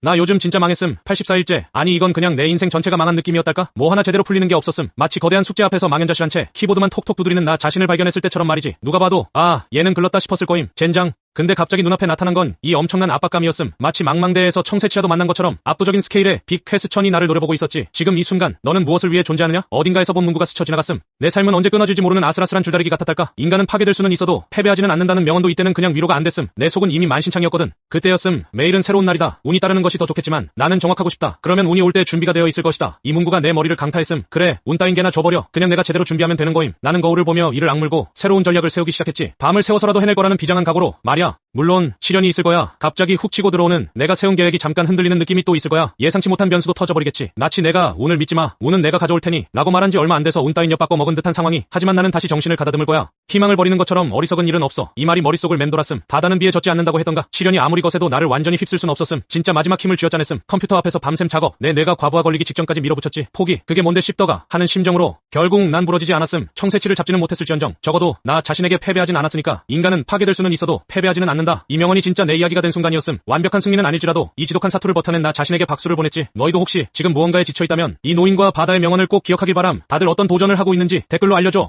나 요즘 진짜 망했음. 84일째. 아니 이건 그냥 내 인생 전체가 망한 느낌이었달까? 뭐 하나 제대로 풀리는 게 없었음. 마치 거대한 숙제 앞에서 망연자실한 채 키보드만 톡톡 두드리는 나 자신을 발견했을 때처럼 말이지. 누가 봐도 아 얘는 글렀다 싶었을 거임. 젠장. 근데 갑자기 눈앞에 나타난 건 이 엄청난 압박감이었음. 마치 망망대해에서 청새치라도 만난 것처럼 압도적인 스케일의 빅 퀘스천이 나를 노려보고 있었지. 지금 이 순간 너는 무엇을 위해 존재하느냐? 어딘가에서 본 문구가 스쳐 지나갔음. 내 삶은 언제 끊어질지 모르는 아슬아슬한 줄다리기 같았달까? 인간은 파괴될 수는 있어도 패배하지는 않는다는 명언도 이때는 그냥 위로가 안 됐음. 내 속은 이미 만신창이었거든. 그때였음. 매일은 새로운 날이다. 운이 따르는 것이 더 좋겠지만 나는 정확하고 싶다. 그러면 운이 올 때 준비가 되어 있을 것이다. 이 문구가 내 머리를 강타했음. 그래, 운 따윈 게나 줘버려. 그냥 내가 제대로 준비하면 되는 거임. 나는 거울을 보며 이를 악물고 새로운 전략을 세우기 시작했지. 밤을 새워서라도 해낼 거라는 비장한 각오로 말이야. 물론 시련이 있을 거야. 갑자기 훅 치고 들어오는 내가 세운 계획이 잠깐 흔들리는 느낌이 또 있을 거야. 예상치 못한 변수도 터져버리겠지. 마치 내가 운을 믿지 마. 운은 내가 가져올 테니. 라고 말한 지 얼마 안 돼서 운 따윈 엿바꿔 먹은 듯한 상황이. 하지만 나는 다시 정신을 가다듬을 거야. 희망을 버리는 것처럼 어리석은 일은 없어. 이 말이 머릿속을 맴돌았음. 바다는 비에 젖지 않는다고 했던가. 시련이 아무리 거세도 나를 완전히 휩쓸 순 없었음. 진짜 마지막 힘을 쥐어짜냈음. 컴퓨터 앞에서 밤샘 작업. 내 뇌가 과부하 걸리기 직전까지 밀어붙였지. 포기. 그게 뭔데 씹더가. 하는 심정으로. 결국 난 부러지지 않았음. 청새치를 잡지는 못했을지언정. 적어도 나 자신에게 패배하진 않았으니까. 인간은 파괴될 수는 있어도 패배 하지는 않는다. 이 명언이 진짜 내 이야기가 된 순간이었음. 완벽한 승리는 아닐지라도 이 지독한 사투를 버텨낸 나 자신에게 박수를 보냈지. 너희도 혹시 지금 무언가에 지쳐 있다면 이 노인과 바다의 명언을 꼭 기억하길 바람. 다들 어떤 도전을 하고 있는지 댓글로 알려줘.